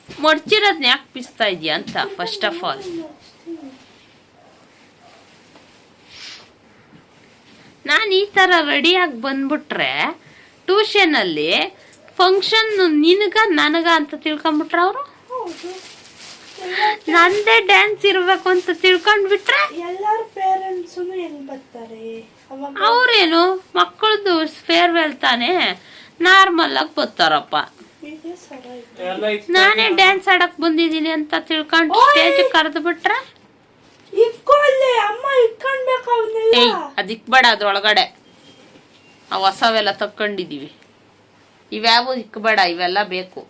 ಮಡ್ಚಿರೋದ್ನ ಯಾಕೆ ಪಿಸ್ತಾ ಇದೆಯಾ ಅಂತ ಫಸ್ಟ್ ಆಫ್ ಆಲ್ ನಾನು ಈ ಥರ ರೆಡಿಯಾಗಿ ಬಂದ್ಬಿಟ್ರೆ ಟ್ಯೂಷನಲ್ಲಿ ಫಂಕ್ಷನ್ ನಿನಗ ನನಗ ಅಂತ ತಿಳ್ಕೊಂಬಿಟ್ರ ಅವರು? ನಂದೇ ಡ್ಯಾನ್ಸ್ ಇರಬೇಕು ಅಂತ ತಿಳ್ಕೊಂಡ್ಬಿಟ್ರೆ? ಅವ್ರೇನು ಮಕ್ಕಳದು ಫೇರ್ವೆಲ್ ತಾನೇ? ನಾರ್ಮಲ್ ಆಗಿ ಬರ್ತಾರಪ್ಪ. ನಾನೇ ಡ್ಯಾನ್ಸ್ ಆಡಕ್ ಬಂದಿದ್ದೀನಿ ಅಂತ ತಿಳ್ಕೊಂಡು ಸ್ಟೇಜ್ ಕರೆದು ಬಿಟ್ರೆ? ಇಕ್ಕೊಳ್ಳಿ ಅಮ್ಮ ಇಕ್ಕೊಳ್ಬೇಕು ಅವನ್ನೆಲ್ಲ. ಏಯ್ ಅದಕ್ ಬೇಡ ಅದ್ರೊಳಗಡೆ. ಆ ಹೊಸವೆಲ್ಲ ತಕ್ಕೊಂಡಿದೀವಿ. ಇವ್ಯಾವು ಇಕ್ಬೇಡ ಇವೆಲ್ಲ ಬೇಕು.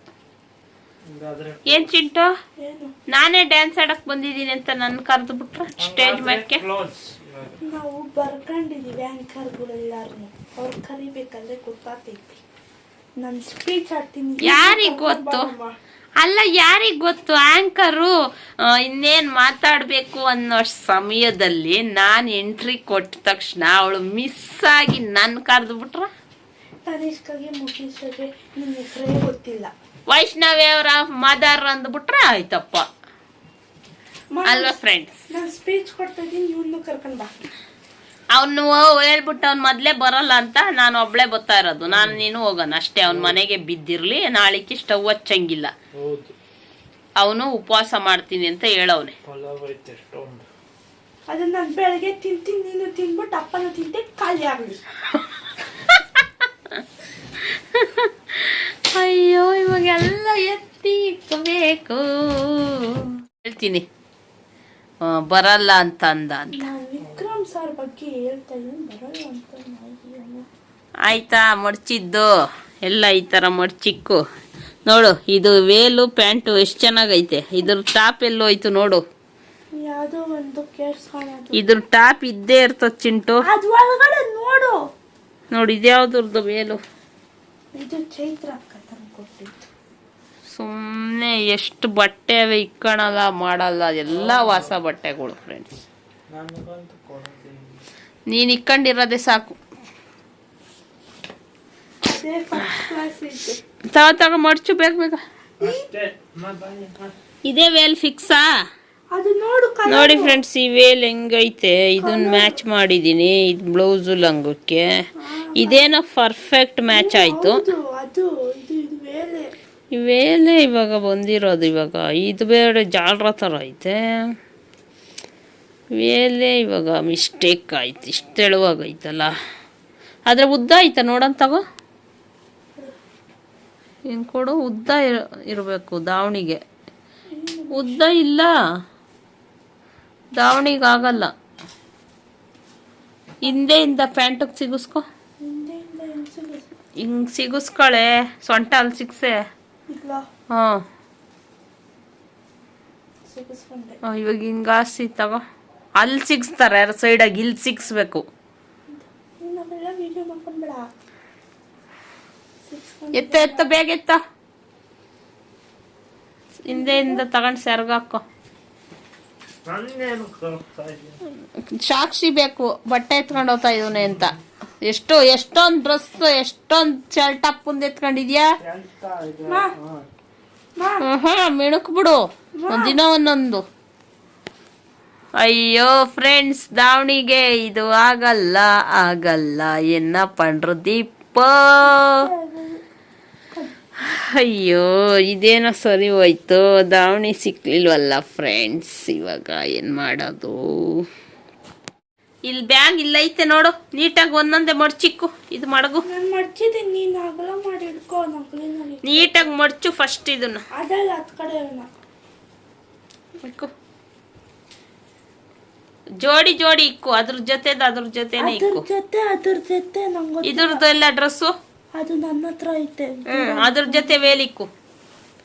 ಏನ್ ಚಿಂಟು? ಏನು? ನಾನೇ ಡ್ಯಾನ್ಸ್ ಆಡಕ್ ಬಂದಿದ್ದೀನಿ ಅಂತ ನನ್ ಕರೆದು ಬಿಟ್ರೆ ಸ್ಟೇಜ್ ಮೇಲೆ ಕ್ಲೋಸ್ ನಾವು ಬರ್ಕೊಂಡಿದೀವಿ ಆಂಕರ್ಗಳೆಲ್ಲಾರು ಅವ್ರು ಕರಿಬೇಕಂದ್ರೆ ಗೊತ್ತಾಗ್ತೈತಿ ನಾನು ಸ್ಪೀಚ್ ಆಡ್ತೀನಿ ಯಾರಿಗ್ ಗೊತ್ತು? ಅಲ್ಲ ಯಾರಿಗೆ ಗೊತ್ತು? ಆಂಕರು ಇನ್ನೇನ್ ಮಾತಾಡ್ಬೇಕು ಅನ್ನೋ ಸಮಯದಲ್ಲಿ ನಾನು ಎಂಟ್ರಿ ಕೊಟ್ಟ ತಕ್ಷಣ ಅವಳು ಮಿಸ್ ಆಗಿ ನನ್ ಕರೆದು ಬಿಟ್ರ? ತನಿಷ್ಕಾಗೆ ಮುಖೇಶ್ಗೆ ನಿನ್ನ ಹೆಸರೇ ಗೊತ್ತಿಲ್ಲ. ವೈಷ್ಣವಿ ಅವರ ಮದರ್ ಅಂದ್ಬಿಟ್ರೆ ಆಯ್ತಪ್ಪ. ಅಲ್ವಾ ಫ್ರೆಂಡ್ಸ್ ನಾನು ಸ್ಪೀಚ್ ಕೊಡ್ತಾ ಇದ್ದೀನಿ ಇವನು ಕರ್ಕೊಂಡ್ ಬಾ. ಅವನು ಹೇಳ್ಬಿಟ್ಟು ಅವ್ನು ಮೊದ್ಲೇ ಬರಲ್ಲ ಅಂತ ನಾನು ಒಬ್ಳೆ ಬರ್ತಾ ಇರೋದು. ನಾನು ನೀನು ಹೋಗೋಣ. ಅಷ್ಟೇ ಅವ್ನ ಮನೆಗೆ ಬಿದ್ದಿರ್ಲಿ ನಾಳಿಕೆ ಸ್ಟವ್ ಹಚ್ಚಂಗಿಲ್ಲ. ಅವನು ಉಪವಾಸ ಮಾಡ್ತೀನಿ ಅಂತ ಹೇಳವನೆ. ಅದನ್ನ ನಾನು ಬೆಳಗ್ಗೆ ತಿಂತೀನಿ ನೀನು ತಿನ್ಬಿಟ್ಟು ಅಪ್ಪನ ತಿಂತೆ ಖಾಲಿ ಆಗಲಿ. [laughs] ಅಯ್ಯೋ ಇವಾಗೆಲ್ಲ ಎತ್ತಿ ಇಕ್ಕಬೇಕು ಹೇಳ್ತೀನಿ ಬರಲ್ಲ ಅಂತ ಅಂದ ಅಂತ. ಸರ್ ಬಗ್ಗೆ ಹೇಳ್ತಾ ಇದ್ದೀನಿ ಬರಲ್ಲ ಅಂತ ನಾಯಿ ಅವನು. ಆಯ್ತಾ ಮಡ್ಚಿದ್ದು? ಎಲ್ಲ ಈ ಥರ ಮಡ್ಚಿಕ್ಕು. ನೋಡು ಇದು ವೇಲು ಪ್ಯಾಂಟು ಎಷ್ಟು ಚೆನ್ನಾಗೈತೆ. ಇದ್ರ ಟಾಪ್ ಎಲ್ಲೋಯ್ತು ನೋಡು. ಯಾವ್ದೋ ಒಂದು ಕೇಳಿಸ್ಕೊಳೋದು ಇದ್ರ ಟಾಪ್ ಇದ್ದೇ ಇರ್ತದ ಚಿಂಟು. ನೋಡು ಒಳಗಡೆ ನೋಡು. ನೋಡಿ ಇದ್ಯಾವ್ದ್ರದ್ದು ವೇಲು? ಇದು ಚೈತ್ರ ಅಕ್ಕ ತಂದು ಕೊಟ್ಟಿದ್ದು. ಸುಮ್ಮನೆ ಎಷ್ಟು ಬಟ್ಟೆ ಅವೆ ಇಕ್ಕಣಲ್ಲ ಮಾಡಲ್ಲ. ಎಲ್ಲ ಹೊಸ ಬಟ್ಟೆಗಳು ಫ್ರೆಂಡ್ಸ್ ನೀನು ಇಕ್ಕಂಡಿರೋದೆ ಸಾಕು. ತಗ ತಗ ಮಡ್ಚು ಅಮ್ಮ. ಇದೇ ವೇಲ್ ಫಿಕ್ಸಾ ನೋಡು ಫ್ರೆಂಡ್ಸ್ ಈ ವೇಲ್ ಹೆಂಗೈತೆ? ಇದನ್ನ ಮ್ಯಾಚ್ ಮಾಡಿದ್ದೀನಿ ಇದು ಬ್ಲೌಸು ಲಂಗಕ್ಕೆ. ಇದೇನೋ ಪರ್ಫೆಕ್ಟ್ ಮ್ಯಾಚ್ ಆಯಿತು. ವೇಲೆ. ಇವಾಗ ಬಂದಿರೋದು ಇವಾಗ. ಇದು ಬೇರೆ ಜಾಲ್ರ ಥರ ಐತೆ. ವೇಲೆ ಇವಾಗ ಮಿಸ್ಟೇಕ್ ಆಯ್ತು. ಇಷ್ಟು ತೆಳುವಾಗೈತಲ್ಲ. ಆದರೆ ಉದ್ದ ಆಯ್ತ ನೋಡೋಣ ತಗೋ. ಏನು ಕೊಡು ಉದ್ದ ಇರ ಇರಬೇಕು ದಾವಣಿಗೆ. ಉದ್ದ ಇಲ್ಲ. ದಾವಣಿಗೆ ಆಗಲ್ಲ ಹಿಂದೆಯಿಂದ ಪ್ಯಾಂಟಿಗೆ ಸಿಗಿಸ್ಕೊ. ಹಿಂಗ್ ಸಿಗಿಸ್ಕೊಳೆ. ಸೊಂಟ ಅಲ್ಲಿ ಸಿಕ್ಸೆ ಇಲ್ಲ ಹಾಂ ಸಿಗಿಸ್ಕೊಂಡೆ ಇವಾಗ ಹಿಂಗಾಸಿ ತಗೋ. ಅಲ್ಲಿ ಸಿಗಿಸ್ತಾರೆ ಸೈಡ್ ಸೈಡಾಗಿ ಇಲ್ಲಿ ಸಿಗ್ಸ್ಬೇಕು. ಎತ್ತ ಎತ್ತ ಬೇಗ ಎತ್ತ. ಹಿಂದೆಯಿಂದ ತಗೊಂಡು ಸೆರ್ಗಾಕೋ ಸಾಕ್ಷಿ ಬೇಕು ಬಟ್ಟೆ ಎತ್ಕೊಂಡು ಹೋಗ್ತಾ ಇದವನೆ ಅಂತ. ಎಷ್ಟು ಎಷ್ಟೊಂದು ಡ್ರೆಸ್ ಎಷ್ಟೊಂದು ಶರ್ಟ್ ಅಪ್ಪಂದು ಎತ್ಕೊಂಡಿದ್ಯಾ? ಮಿಣುಕ್ ಬಿಡು. ಒಂದಿನ ಒಂದೊಂದು. ಅಯ್ಯೋ ಫ್ರೆಂಡ್ಸ್ ದಾವಣಿಗೆ ಇದು ಆಗಲ್ಲ ಆಗಲ್ಲ. ಎನ್ನ ಪಂಡ್ರು ದೀಪ. ಅಯ್ಯೋ ಇದೇನೋ ಸರಿ ಹೋಯ್ತು. ದಾವಣಿ ಸಿಕ್ಲಿಲ್ವಲ್ಲ ಫ್ರೆಂಡ್ಸ್ ಇವಾಗ ಏನು ಮಾಡೋದು? ಇಲ್ಲಿ ಬ್ಯಾಗ್ ಇಲ್ಲ ಐತೆ ನೋಡು. ನೀಟಾಗಿ ಒಂದೊಂದೇ ಮಡ್ಚಿಕ್ಕು. ಇದು ಮಡಗು. ನೀಟಾಗಿ ಮಡ್ಚು ಫಸ್ಟ್ ಇದನ್ನ ಅದಲ್ಲ ಹತ್ ಕಡೆ ಅವನ ಇಕ್ಕು ಜೋಡಿ ಜೋಡಿ ಇಕ್ಕು ಅದ್ರ ಜೊತೆ ಅದ್ರ ಜೊತೆನೆ ಇಕ್ಕು. ಜೊತೆ ಅದ್ರ ಜೊತೆ ನಂಗೆ ಇದ್ರದ್ದು ಎಲ್ಲ ಡ್ರೆಸ್ಸು? ಅದು ನನ್ನ ಹತ್ರ ಐತೆ. ಹ್ಮ್ ಅದ್ರ ಜೊತೆ ವೇಲಿಕ್ಕು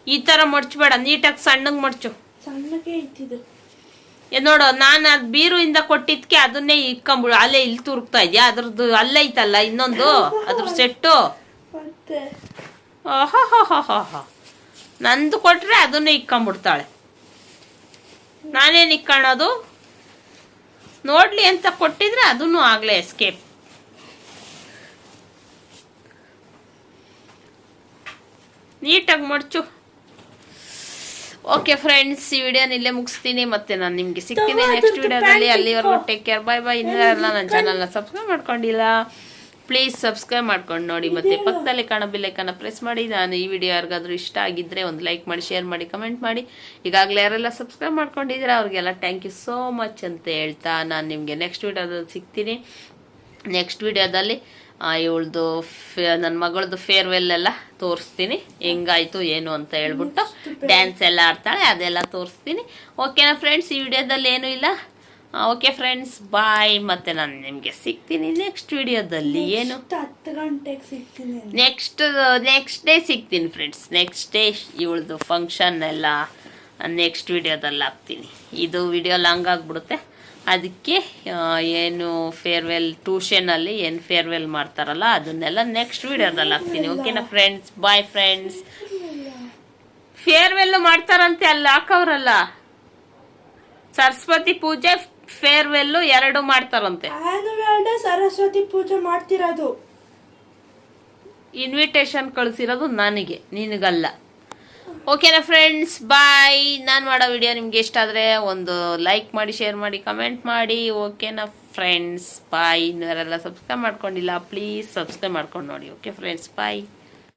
ಈ ತರ ಮಡ್ಚಬೇಡ ನೀಟಾಗಿ ಸಣ್ಣಗೆ ಮಡ್ಚು. ಸಣ್ಣಗೆ ಏ ನೋಡು ನಾನು ಅದು ಬೀರುಯಿಂದ ಕೊಟ್ಟಿದ್ಕೆ ಅದನ್ನೇ ಇಕ್ಕೊಂಬಿಡು ಅಲ್ಲೇ ಇಲ್ಲಿ ತುರುಕ್ತಾ ಇದೆಯಾ? ಅದ್ರದ್ದು ಅಲ್ಲೇ ಐತಲ್ಲ ಇನ್ನೊಂದು ಅದ್ರ [laughs] ಸೆಟ್ಟು. ನಂದು ಕೊಟ್ರೆ ಅದನ್ನೇ ಇಕ್ಕಂಬಿಡ್ತಾಳೆ ನಾನೇನು ಇಕ್ಕೊಳ್ಳೋದು ನೋಡ್ಲಿ ಅಂತ ಕೊಟ್ಟಿದ್ರೆ ಅದನ್ನು ಆಗ್ಲೇ ಎಸ್ಕೇಪ್ ನೀಟಾಗಿ ಮಡ್ಚು. ಓಕೆ ಫ್ರೆಂಡ್ಸ್ ಈ ವಿಡಿಯೋನ ಇಲ್ಲೇ ಮುಗಿಸ್ತೀನಿ. ಮತ್ತೆ ನಾನು ನಿಮಗೆ ಸಿಗ್ತೀನಿ ನೆಕ್ಸ್ಟ್ ವಿಡಿಯೋದಲ್ಲಿ ಅಲ್ಲಿವರೆಗೂ. ಟೇಕ್ ಕೇರ್ ಬಾಯ್ ಬಾಯ್ ಇನ್ನೂ ಎಲ್ಲ ನನ್ನ ಚಾನಲ್ನ ಸಬ್ಸ್ಕ್ರೈಬ್ ಮಾಡ್ಕೊಂಡಿಲ್ಲ. ಪ್ಲೀಸ್ ಸಬ್ಸ್ಕ್ರೈಬ್ ಮಾಡ್ಕೊಂಡು ನೋಡಿ. ಮತ್ತೆ ಪಕ್ಕದಲ್ಲಿ ಕಾಣೋ ಬೆಲ್ಲೈಕನ್ನ ಪ್ರೆಸ್ ಮಾಡಿ. ನಾನು ಈ ವಿಡಿಯೋ ಯಾರಿಗಾದ್ರೂ ಇಷ್ಟ ಆಗಿದ್ರೆ ಒಂದು ಲೈಕ್ ಮಾಡಿ ಶೇರ್ ಮಾಡಿ ಕಮೆಂಟ್ ಮಾಡಿ. ಈಗಾಗಲೇ ಯಾರೆಲ್ಲ ಸಬ್ಸ್ಕ್ರೈಬ್ ಮಾಡ್ಕೊಂಡಿದ್ರೆ ಅವ್ರಿಗೆಲ್ಲ ಥ್ಯಾಂಕ್ ಯು ಸೋ ಮಚ್ ಅಂತ ಹೇಳ್ತಾ ನಾನು ನಿಮಗೆ ನೆಕ್ಸ್ಟ್ ವಿಡಿಯೋದಲ್ಲಿ ಸಿಗ್ತೀನಿ. ನೆಕ್ಸ್ಟ್ ವಿಡಿಯೋದಲ್ಲಿ ಇವಳದು ಫೇ ನನ್ನ ಮಗಳದು ಫೇರ್ವೆಲ್ ಎಲ್ಲ ತೋರಿಸ್ತೀನಿ. ಹೆಂಗಾಯ್ತು ಏನು ಅಂತ ಹೇಳ್ಬಿಟ್ಟು ಡ್ಯಾನ್ಸ್ ಎಲ್ಲ ಆಡ್ತಾಳೆ ಅದೆಲ್ಲ ತೋರಿಸ್ತೀನಿ. ಓಕೆನಾ ಫ್ರೆಂಡ್ಸ್ ಈ ವಿಡಿಯೋದಲ್ಲಿ ಏನೂ ಇಲ್ಲ. ಓಕೆ ಫ್ರೆಂಡ್ಸ್ ಬಾಯ್ ಮತ್ತೆ ನಾನು ನಿಮಗೆ ಸಿಗ್ತೀನಿ ನೆಕ್ಸ್ಟ್ ವಿಡಿಯೋದಲ್ಲಿ ಏನು? ಹತ್ತು ಗಂಟೆಗೆ ಸಿಗ್ತೀನಿ ನೆಕ್ಸ್ಟ್ ನೆಕ್ಸ್ಟ್ ಡೇ ಸಿಗ್ತೀನಿ ಫ್ರೆಂಡ್ಸ್ ನೆಕ್ಸ್ಟ್ ಡೇ ಇವಳದು ಫಂಕ್ಷನ್ ಎಲ್ಲ ನೆಕ್ಸ್ಟ್ ವಿಡಿಯೋದಲ್ಲಿ ಹಾಕ್ತೀನಿ. ಇದು ವಿಡಿಯೋ ಲಾಂಗ್ ಆಗಿಬಿಡುತ್ತೆ. ಅದಕ್ಕೆ ಏನು ಫೇರ್ವೆಲ್ ಟ್ಯೂಷನಲ್ಲಿ ಏನು ಫೇರ್ವೆಲ್ ಮಾಡ್ತಾರಲ್ಲ ಅದನ್ನೆಲ್ಲ ನೆಕ್ಸ್ಟ್ ವಿಡಿಯೋದಲ್ಲಿ ಹಾಕ್ತೀನಿ. ಓಕೆನಾ ಫ್ರೆಂಡ್ಸ್ ಬಾಯ್ ಫ್ರೆಂಡ್ಸ್ ಫೇರ್ವೆಲ್ ಮಾಡ್ತಾರಂತೆ ಅಲ್ಲಿ ಹಾಕವ್ರಲ್ಲ. ಸರಸ್ವತಿ ಪೂಜೆ ಫೇರ್ವೆಲ್ಲು ಎರಡು ಮಾಡ್ತಾರಂತೆ. ಆನ್ಯುವಲ್ ಸರಸ್ವತಿ ಪೂಜೆ ಮಾಡ್ತಿರೋದು. ಇನ್ವಿಟೇಷನ್ ಕಳಿಸಿರೋದು ನನಗೆ ನಿನಗಲ್ಲ. ಓಕೆನಾ ಫ್ರೆಂಡ್ಸ್ ಬಾಯ್ ನಾನು ಮಾಡೋ ವಿಡಿಯೋ ನಿಮ್ಗೆ ಇಷ್ಟ ಆದರೆ ಒಂದು ಲೈಕ್ ಮಾಡಿ ಶೇರ್ ಮಾಡಿ ಕಮೆಂಟ್ ಮಾಡಿ. ಓಕೆನಾ ಫ್ರೆಂಡ್ಸ್ ಬಾಯ್ ಇನ್ನೂ ಯಾರೆಲ್ಲ ಸಬ್ಸ್ಕ್ರೈಬ್ ಮಾಡ್ಕೊಂಡಿಲ್ಲ ಪ್ಲೀಸ್ ಸಬ್ಸ್ಕ್ರೈಬ್ ಮಾಡ್ಕೊಂಡು ನೋಡಿ. Okay friends bye